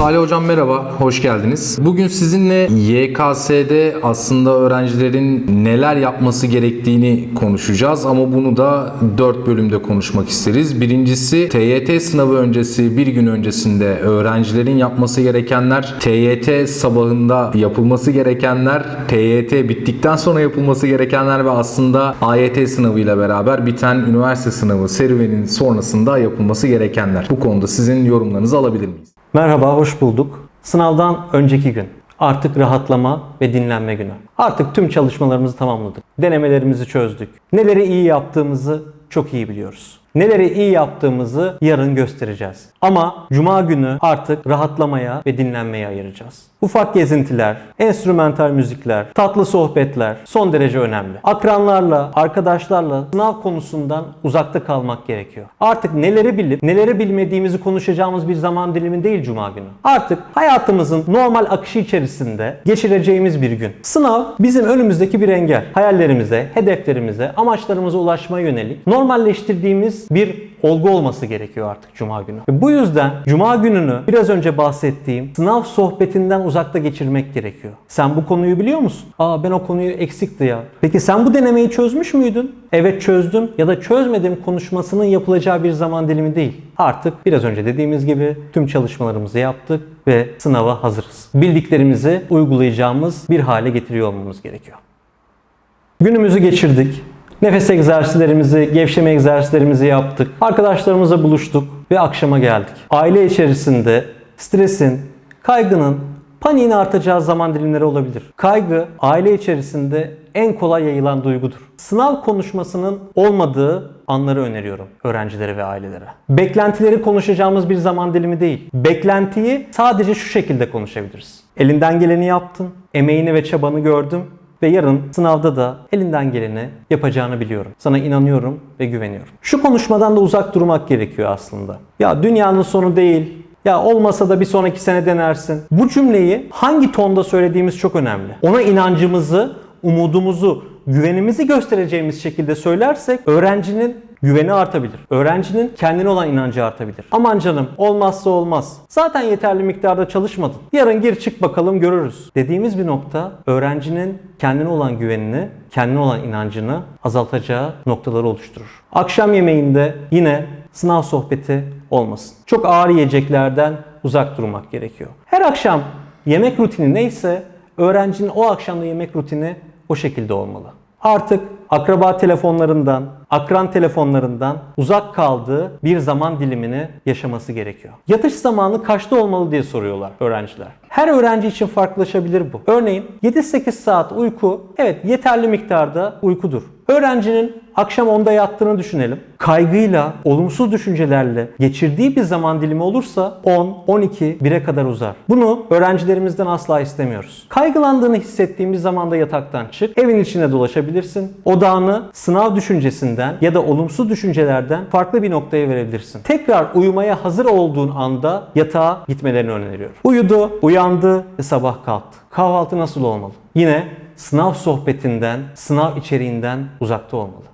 Salih Hocam merhaba, hoş geldiniz. Bugün sizinle YKS'de aslında öğrencilerin neler yapması gerektiğini konuşacağız ama bunu da 4 bölümde konuşmak isteriz. Birincisi TYT sınavı öncesi bir gün öncesinde öğrencilerin yapması gerekenler, TYT sabahında yapılması gerekenler, TYT bittikten sonra yapılması gerekenler ve aslında AYT sınavıyla beraber biten üniversite sınavı serüvenin sonrasında yapılması gerekenler. Bu konuda sizin yorumlarınızı alabilir miyiz? Merhaba, hoş bulduk. Sınavdan önceki gün. Artık rahatlama ve dinlenme günü. Artık tüm çalışmalarımızı tamamladık. Denemelerimizi çözdük. Neleri iyi yaptığımızı çok iyi biliyoruz. Neleri iyi yaptığımızı yarın göstereceğiz. Ama cuma günü artık rahatlamaya ve dinlenmeye ayıracağız. Ufak gezintiler, enstrümantal müzikler, tatlı sohbetler son derece önemli. Akranlarla, arkadaşlarla sınav konusundan uzakta kalmak gerekiyor. Artık neleri bilip neleri bilmediğimizi konuşacağımız bir zaman dilimi değil cuma günü. Artık hayatımızın normal akışı içerisinde geçireceğimiz bir gün. Sınav bizim önümüzdeki bir engel. Hayallerimize, hedeflerimize, amaçlarımıza ulaşmaya yönelik normalleştirdiğimiz bir olgu olması gerekiyor artık Cuma günü. Bu yüzden Cuma gününü biraz önce bahsettiğim sınav sohbetinden uzakta geçirmek gerekiyor. Sen bu konuyu biliyor musun? Aa ben o konuyu eksikti ya. Peki sen bu denemeyi çözmüş müydün? Evet çözdüm ya da çözmedim konuşmasının yapılacağı bir zaman dilimi değil. Artık biraz önce dediğimiz gibi tüm çalışmalarımızı yaptık ve sınava hazırız. Bildiklerimizi uygulayacağımız bir hale getiriyor olmamız gerekiyor. Günümüzü geçirdik. Nefes egzersizlerimizi, gevşeme egzersizlerimizi yaptık. Arkadaşlarımızla buluştuk ve akşama geldik. Aile içerisinde stresin, kaygının, paniğin artacağı zaman dilimleri olabilir. Kaygı aile içerisinde en kolay yayılan duygudur. Sınav konuşmasının olmadığı anları öneriyorum öğrencilere ve ailelere. Beklentileri konuşacağımız bir zaman dilimi değil. Beklentiyi sadece şu şekilde konuşabiliriz. Elinden geleni yaptın, emeğini ve çabanı gördüm ve yarın sınavda da elinden geleni yapacağını biliyorum. Sana inanıyorum ve güveniyorum. Şu konuşmadan da uzak durmak gerekiyor aslında. Ya dünyanın sonu değil, ya olmasa da bir sonraki sene denersin. Bu cümleyi hangi tonda söylediğimiz çok önemli. Ona inancımızı, umudumuzu, güvenimizi göstereceğimiz şekilde söylersek öğrencinin güveni artabilir. Öğrencinin kendine olan inancı artabilir. Aman canım olmazsa olmaz. Zaten yeterli miktarda çalışmadın. Yarın gir çık bakalım görürüz. Dediğimiz bir nokta öğrencinin kendine olan güvenini, kendine olan inancını azaltacağı noktaları oluşturur. Akşam yemeğinde yine sınav sohbeti olmasın. Çok ağır yiyeceklerden uzak durmak gerekiyor. Her akşam yemek rutini neyse öğrencinin o akşamda yemek rutini o şekilde olmalı. Artık akraba telefonlarından, akran telefonlarından uzak kaldığı bir zaman dilimini yaşaması gerekiyor. Yatış zamanı kaçta olmalı diye soruyorlar öğrenciler. Her öğrenci için farklılaşabilir bu. Örneğin 7-8 saat uyku evet yeterli miktarda uykudur. Öğrencinin akşam 10'da yattığını düşünelim. Kaygıyla, olumsuz düşüncelerle geçirdiği bir zaman dilimi olursa 10, 12, 1'e kadar uzar. Bunu öğrencilerimizden asla istemiyoruz. Kaygılandığını hissettiğimiz zamanda yataktan çık, evin içinde dolaşabilirsin. Odağını sınav düşüncesinden ya da olumsuz düşüncelerden farklı bir noktaya verebilirsin. Tekrar uyumaya hazır olduğun anda yatağa gitmelerini öneriyorum. Uyudu, uyandı ve sabah kalktı. Kahvaltı nasıl olmalı? Yine sınav sohbetinden, sınav içeriğinden uzakta olmalı.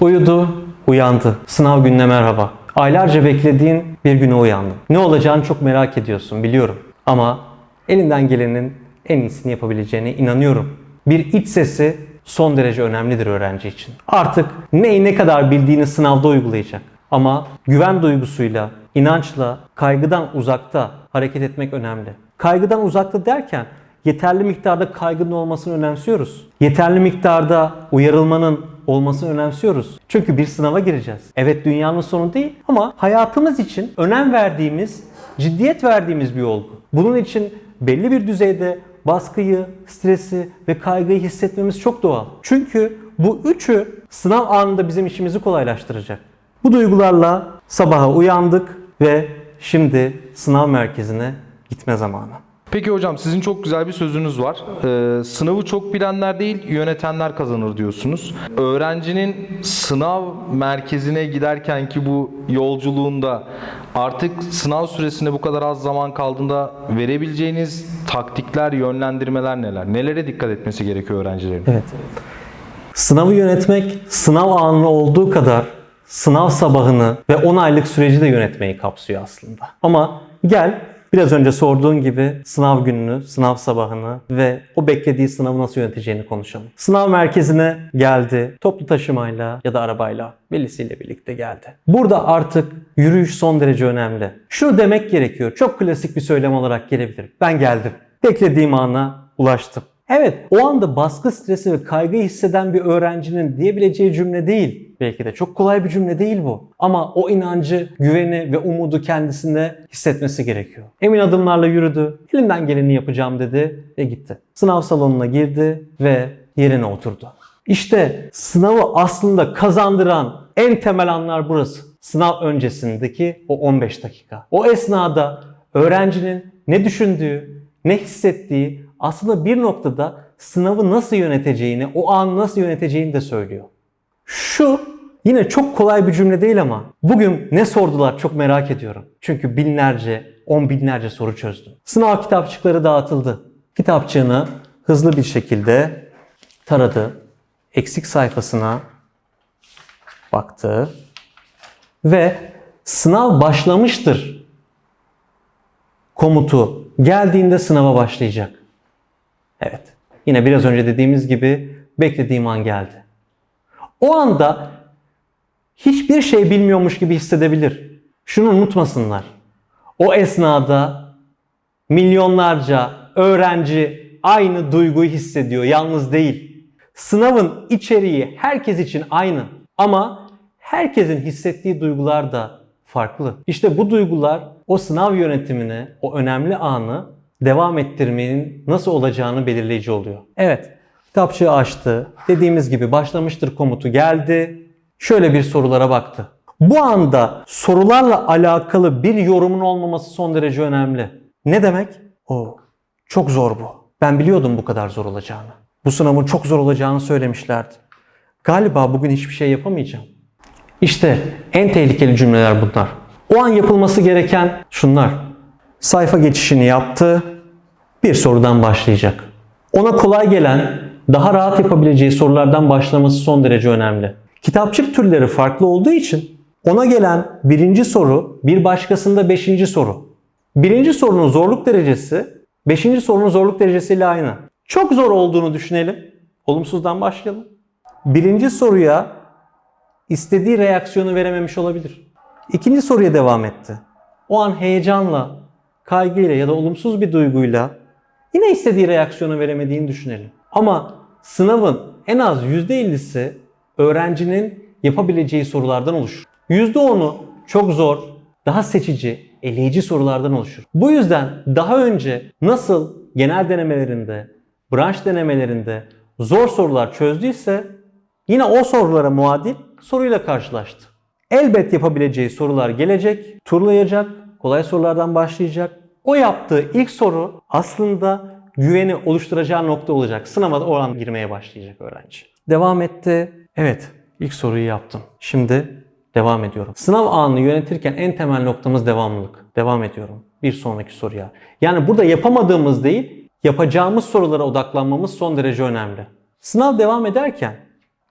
Uyudu, uyandı. Sınav gününe merhaba. Aylarca beklediğin bir güne uyandın. Ne olacağını çok merak ediyorsun biliyorum. Ama elinden gelenin en iyisini yapabileceğine inanıyorum. Bir iç sesi son derece önemlidir öğrenci için. Artık neyi ne kadar bildiğini sınavda uygulayacak. Ama güven duygusuyla, inançla, kaygıdan uzakta hareket etmek önemli. Kaygıdan uzakta derken yeterli miktarda kaygının olmasını önemsiyoruz. Yeterli miktarda uyarılmanın olmasını önemsiyoruz. Çünkü bir sınava gireceğiz. Evet dünyanın sonu değil ama hayatımız için önem verdiğimiz, ciddiyet verdiğimiz bir olgu. Bunun için belli bir düzeyde baskıyı, stresi ve kaygıyı hissetmemiz çok doğal. Çünkü bu üçü sınav anında bizim işimizi kolaylaştıracak. Bu duygularla sabaha uyandık ve şimdi sınav merkezine gitme zamanı. Peki hocam sizin çok güzel bir sözünüz var. Ee, sınavı çok bilenler değil yönetenler kazanır diyorsunuz. Öğrencinin sınav merkezine giderken ki bu yolculuğunda artık sınav süresinde bu kadar az zaman kaldığında verebileceğiniz taktikler, yönlendirmeler neler? Nelere dikkat etmesi gerekiyor öğrencilerin? Evet. Sınavı yönetmek sınav anı olduğu kadar sınav sabahını ve 10 aylık süreci de yönetmeyi kapsıyor aslında. Ama Gel biraz önce sorduğun gibi sınav gününü, sınav sabahını ve o beklediği sınavı nasıl yöneteceğini konuşalım. Sınav merkezine geldi. Toplu taşımayla ya da arabayla velisiyle birlikte geldi. Burada artık yürüyüş son derece önemli. Şunu demek gerekiyor. Çok klasik bir söylem olarak gelebilir. Ben geldim. Beklediğim ana ulaştım. Evet, o anda baskı, stresi ve kaygı hisseden bir öğrencinin diyebileceği cümle değil. Belki de çok kolay bir cümle değil bu. Ama o inancı, güveni ve umudu kendisinde hissetmesi gerekiyor. Emin adımlarla yürüdü, elimden geleni yapacağım dedi ve gitti. Sınav salonuna girdi ve yerine oturdu. İşte sınavı aslında kazandıran en temel anlar burası. Sınav öncesindeki o 15 dakika. O esnada öğrencinin ne düşündüğü, ne hissettiği aslında bir noktada sınavı nasıl yöneteceğini, o an nasıl yöneteceğini de söylüyor. Şu yine çok kolay bir cümle değil ama bugün ne sordular çok merak ediyorum. Çünkü binlerce, on binlerce soru çözdüm. Sınav kitapçıkları dağıtıldı. Kitapçığını hızlı bir şekilde taradı. Eksik sayfasına baktı ve sınav başlamıştır komutu geldiğinde sınava başlayacak. Evet. Yine biraz önce dediğimiz gibi beklediğim an geldi. O anda hiçbir şey bilmiyormuş gibi hissedebilir. Şunu unutmasınlar. O esnada milyonlarca öğrenci aynı duyguyu hissediyor. Yalnız değil. Sınavın içeriği herkes için aynı ama herkesin hissettiği duygular da farklı. İşte bu duygular o sınav yönetimini, o önemli anı devam ettirmenin nasıl olacağını belirleyici oluyor. Evet, kitapçığı açtı. Dediğimiz gibi başlamıştır komutu geldi. Şöyle bir sorulara baktı. Bu anda sorularla alakalı bir yorumun olmaması son derece önemli. Ne demek? O çok zor bu. Ben biliyordum bu kadar zor olacağını. Bu sınavın çok zor olacağını söylemişlerdi. Galiba bugün hiçbir şey yapamayacağım. İşte en tehlikeli cümleler bunlar. O an yapılması gereken şunlar. Sayfa geçişini yaptı. Bir sorudan başlayacak. Ona kolay gelen, daha rahat yapabileceği sorulardan başlaması son derece önemli. Kitapçık türleri farklı olduğu için ona gelen birinci soru bir başkasında beşinci soru. Birinci sorunun zorluk derecesi beşinci sorunun zorluk derecesiyle aynı. Çok zor olduğunu düşünelim. Olumsuzdan başlayalım. Birinci soruya istediği reaksiyonu verememiş olabilir. İkinci soruya devam etti. O an heyecanla, kaygıyla ya da olumsuz bir duyguyla yine istediği reaksiyonu veremediğini düşünelim. Ama sınavın en az %50'si öğrencinin yapabileceği sorulardan oluşur. %10'u çok zor, daha seçici, eleyici sorulardan oluşur. Bu yüzden daha önce nasıl genel denemelerinde, branş denemelerinde zor sorular çözdüyse yine o sorulara muadil soruyla karşılaştı. Elbet yapabileceği sorular gelecek, turlayacak, kolay sorulardan başlayacak. O yaptığı ilk soru aslında güveni oluşturacağı nokta olacak. Sınava da o an girmeye başlayacak öğrenci. Devam etti. Evet, ilk soruyu yaptım. Şimdi devam ediyorum. Sınav anını yönetirken en temel noktamız devamlılık. Devam ediyorum. Bir sonraki soruya. Yani burada yapamadığımız değil, yapacağımız sorulara odaklanmamız son derece önemli. Sınav devam ederken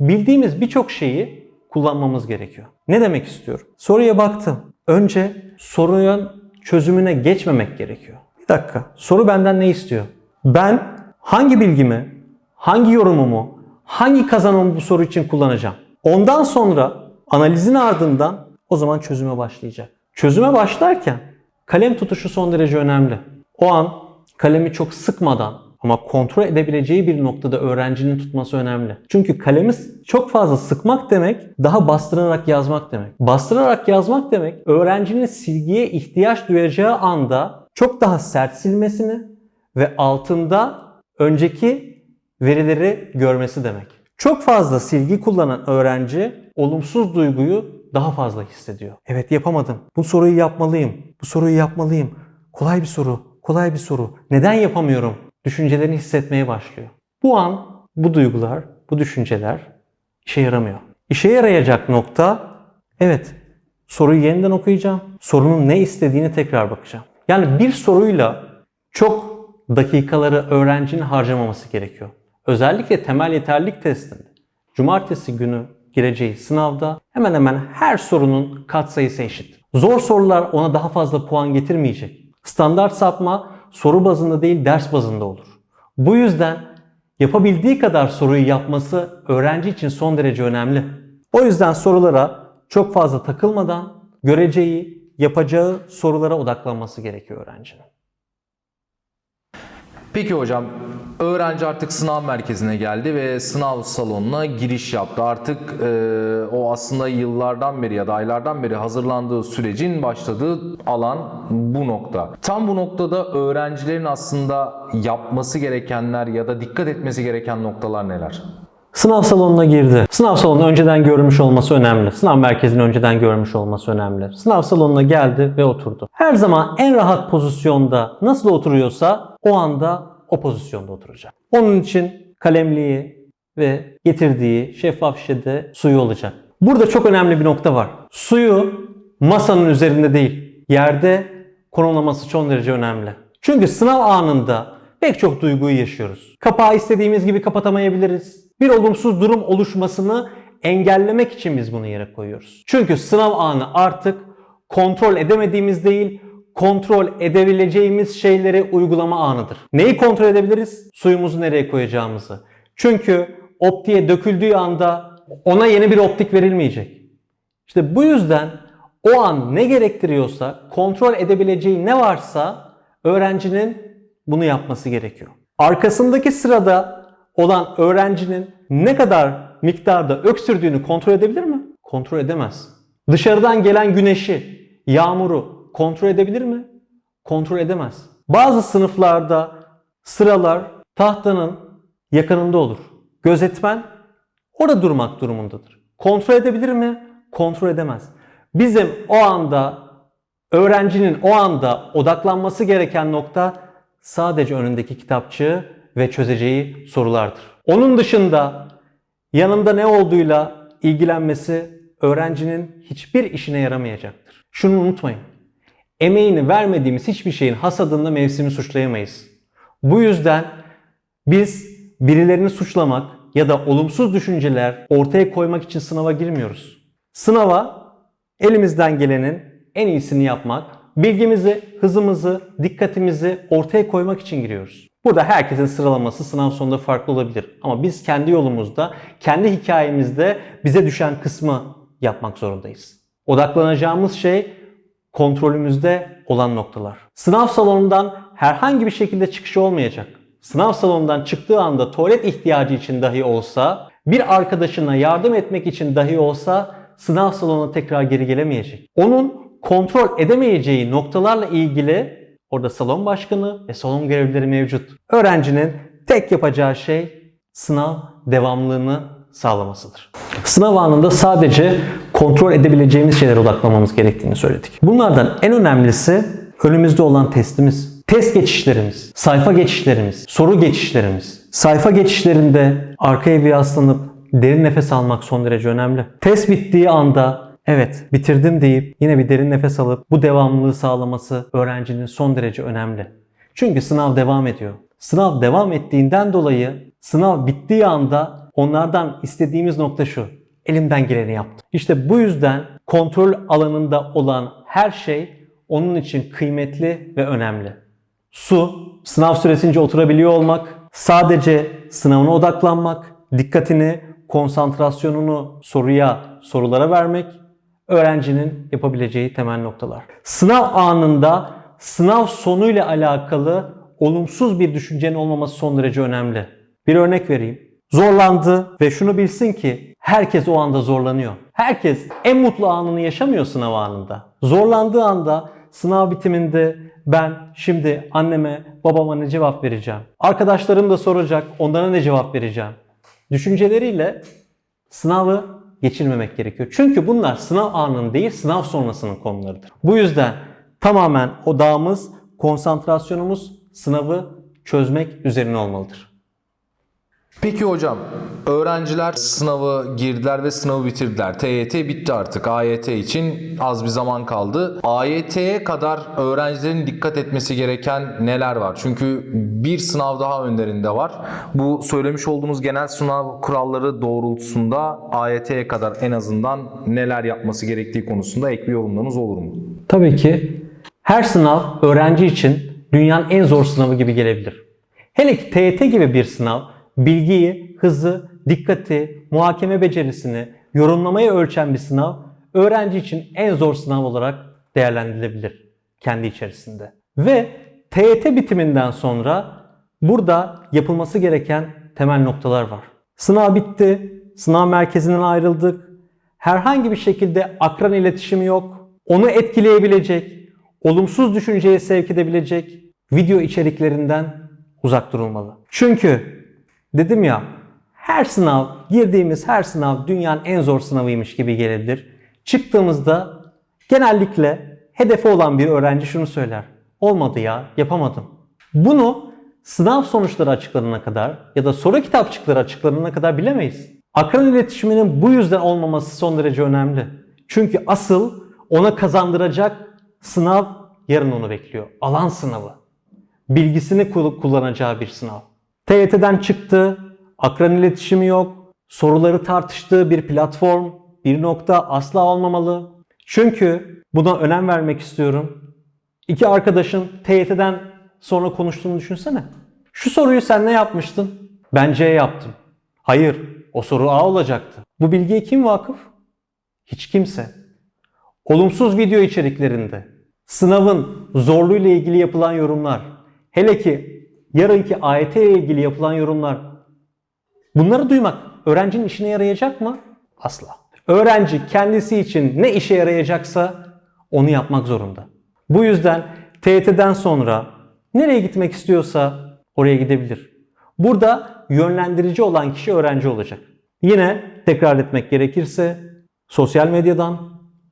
bildiğimiz birçok şeyi kullanmamız gerekiyor. Ne demek istiyorum? Soruya baktım. Önce sorunun çözümüne geçmemek gerekiyor. Bir dakika. Soru benden ne istiyor? Ben hangi bilgimi, hangi yorumumu, hangi kazanımı bu soru için kullanacağım? Ondan sonra analizin ardından o zaman çözüme başlayacak. Çözüme başlarken kalem tutuşu son derece önemli. O an kalemi çok sıkmadan ama kontrol edebileceği bir noktada öğrencinin tutması önemli. Çünkü kalemi çok fazla sıkmak demek daha bastırarak yazmak demek. Bastırarak yazmak demek öğrencinin silgiye ihtiyaç duyacağı anda çok daha sert silmesini ve altında önceki verileri görmesi demek. Çok fazla silgi kullanan öğrenci olumsuz duyguyu daha fazla hissediyor. Evet yapamadım. Bu soruyu yapmalıyım. Bu soruyu yapmalıyım. Kolay bir soru. Kolay bir soru. Neden yapamıyorum? Düşüncelerini hissetmeye başlıyor. Bu an bu duygular, bu düşünceler işe yaramıyor. İşe yarayacak nokta evet soruyu yeniden okuyacağım. Sorunun ne istediğini tekrar bakacağım. Yani bir soruyla çok dakikaları öğrencinin harcamaması gerekiyor. Özellikle temel yeterlilik testinde cumartesi günü gireceği sınavda hemen hemen her sorunun katsayısı eşit. Zor sorular ona daha fazla puan getirmeyecek. Standart sapma soru bazında değil ders bazında olur. Bu yüzden yapabildiği kadar soruyu yapması öğrenci için son derece önemli. O yüzden sorulara çok fazla takılmadan göreceği, yapacağı sorulara odaklanması gerekiyor öğrencinin. Peki hocam, öğrenci artık sınav merkezine geldi ve sınav salonuna giriş yaptı. Artık e, o aslında yıllardan beri ya da aylardan beri hazırlandığı sürecin başladığı alan bu nokta. Tam bu noktada öğrencilerin aslında yapması gerekenler ya da dikkat etmesi gereken noktalar neler? Sınav salonuna girdi. Sınav salonunu önceden görmüş olması önemli. Sınav merkezini önceden görmüş olması önemli. Sınav salonuna geldi ve oturdu. Her zaman en rahat pozisyonda nasıl oturuyorsa o anda o pozisyonda oturacak. Onun için kalemliği ve getirdiği şeffaf şişede suyu olacak. Burada çok önemli bir nokta var. Suyu masanın üzerinde değil, yerde konumlaması çok derece önemli. Çünkü sınav anında pek çok duyguyu yaşıyoruz. Kapağı istediğimiz gibi kapatamayabiliriz. Bir olumsuz durum oluşmasını engellemek için biz bunu yere koyuyoruz. Çünkü sınav anı artık kontrol edemediğimiz değil, kontrol edebileceğimiz şeyleri uygulama anıdır. Neyi kontrol edebiliriz? Suyumuzu nereye koyacağımızı. Çünkü optiğe döküldüğü anda ona yeni bir optik verilmeyecek. İşte bu yüzden o an ne gerektiriyorsa, kontrol edebileceği ne varsa öğrencinin bunu yapması gerekiyor. Arkasındaki sırada olan öğrencinin ne kadar miktarda öksürdüğünü kontrol edebilir mi? Kontrol edemez. Dışarıdan gelen güneşi, yağmuru kontrol edebilir mi? Kontrol edemez. Bazı sınıflarda sıralar tahtanın yakınında olur. Gözetmen orada durmak durumundadır. Kontrol edebilir mi? Kontrol edemez. Bizim o anda öğrencinin o anda odaklanması gereken nokta sadece önündeki kitapçığı ve çözeceği sorulardır. Onun dışında yanında ne olduğuyla ilgilenmesi öğrencinin hiçbir işine yaramayacaktır. Şunu unutmayın. Emeğini vermediğimiz hiçbir şeyin hasadında mevsimi suçlayamayız. Bu yüzden biz birilerini suçlamak ya da olumsuz düşünceler ortaya koymak için sınava girmiyoruz. Sınava elimizden gelenin en iyisini yapmak, bilgimizi, hızımızı, dikkatimizi ortaya koymak için giriyoruz. Burada herkesin sıralaması sınav sonunda farklı olabilir. Ama biz kendi yolumuzda, kendi hikayemizde bize düşen kısmı yapmak zorundayız. Odaklanacağımız şey kontrolümüzde olan noktalar. Sınav salonundan herhangi bir şekilde çıkışı olmayacak. Sınav salonundan çıktığı anda tuvalet ihtiyacı için dahi olsa, bir arkadaşına yardım etmek için dahi olsa sınav salonuna tekrar geri gelemeyecek. Onun kontrol edemeyeceği noktalarla ilgili orada salon başkanı ve salon görevlileri mevcut. Öğrencinin tek yapacağı şey sınav devamlılığını sağlamasıdır. Sınav anında sadece kontrol edebileceğimiz şeylere odaklanmamız gerektiğini söyledik. Bunlardan en önemlisi önümüzde olan testimiz. Test geçişlerimiz, sayfa geçişlerimiz, soru geçişlerimiz. Sayfa geçişlerinde arkaya bir yaslanıp derin nefes almak son derece önemli. Test bittiği anda evet bitirdim deyip yine bir derin nefes alıp bu devamlılığı sağlaması öğrencinin son derece önemli. Çünkü sınav devam ediyor. Sınav devam ettiğinden dolayı sınav bittiği anda onlardan istediğimiz nokta şu. Elimden geleni yaptım. İşte bu yüzden kontrol alanında olan her şey onun için kıymetli ve önemli. Su, sınav süresince oturabiliyor olmak, sadece sınavına odaklanmak, dikkatini, konsantrasyonunu soruya, sorulara vermek öğrencinin yapabileceği temel noktalar. Sınav anında sınav sonuyla alakalı olumsuz bir düşüncenin olmaması son derece önemli. Bir örnek vereyim. Zorlandı ve şunu bilsin ki herkes o anda zorlanıyor. Herkes en mutlu anını yaşamıyor sınav anında. Zorlandığı anda sınav bitiminde ben şimdi anneme babama ne cevap vereceğim? Arkadaşlarım da soracak onlara ne cevap vereceğim? Düşünceleriyle sınavı geçirmemek gerekiyor. Çünkü bunlar sınav anının değil sınav sonrasının konularıdır. Bu yüzden tamamen odağımız, konsantrasyonumuz sınavı çözmek üzerine olmalıdır. Peki hocam, öğrenciler sınavı girdiler ve sınavı bitirdiler. TYT bitti artık. AYT için az bir zaman kaldı. AYT'ye kadar öğrencilerin dikkat etmesi gereken neler var? Çünkü bir sınav daha önlerinde var. Bu söylemiş olduğumuz genel sınav kuralları doğrultusunda AYT'ye kadar en azından neler yapması gerektiği konusunda ek bir yorumlarınız olur mu? Tabii ki her sınav öğrenci için dünyanın en zor sınavı gibi gelebilir. Hele ki TYT gibi bir sınav bilgiyi, hızı, dikkati, muhakeme becerisini, yorumlamayı ölçen bir sınav öğrenci için en zor sınav olarak değerlendirilebilir kendi içerisinde. Ve TYT bitiminden sonra burada yapılması gereken temel noktalar var. Sınav bitti, sınav merkezinden ayrıldık. Herhangi bir şekilde akran iletişimi yok. Onu etkileyebilecek, olumsuz düşünceye sevk edebilecek video içeriklerinden uzak durulmalı. Çünkü dedim ya her sınav, girdiğimiz her sınav dünyanın en zor sınavıymış gibi gelebilir. Çıktığımızda genellikle hedefi olan bir öğrenci şunu söyler. Olmadı ya, yapamadım. Bunu sınav sonuçları açıklanana kadar ya da soru kitapçıkları açıklanana kadar bilemeyiz. Akran iletişiminin bu yüzden olmaması son derece önemli. Çünkü asıl ona kazandıracak sınav yarın onu bekliyor. Alan sınavı. Bilgisini kul- kullanacağı bir sınav. TYT'den çıktı, akran iletişimi yok, soruları tartıştığı bir platform, bir nokta asla olmamalı. Çünkü buna önem vermek istiyorum. İki arkadaşın TYT'den sonra konuştuğunu düşünsene. Şu soruyu sen ne yapmıştın? Ben C yaptım. Hayır, o soru A olacaktı. Bu bilgiye kim vakıf? Hiç kimse. Olumsuz video içeriklerinde, sınavın zorluğuyla ilgili yapılan yorumlar, hele ki yarınki AYT ile ilgili yapılan yorumlar, bunları duymak öğrencinin işine yarayacak mı? Asla. Öğrenci kendisi için ne işe yarayacaksa onu yapmak zorunda. Bu yüzden TYT'den sonra nereye gitmek istiyorsa oraya gidebilir. Burada yönlendirici olan kişi öğrenci olacak. Yine tekrar etmek gerekirse sosyal medyadan,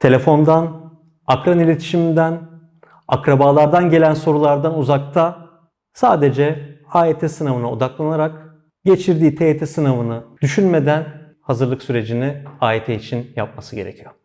telefondan, akran iletişiminden, akrabalardan gelen sorulardan uzakta sadece AYT sınavına odaklanarak geçirdiği TYT sınavını düşünmeden hazırlık sürecini AYT için yapması gerekiyor.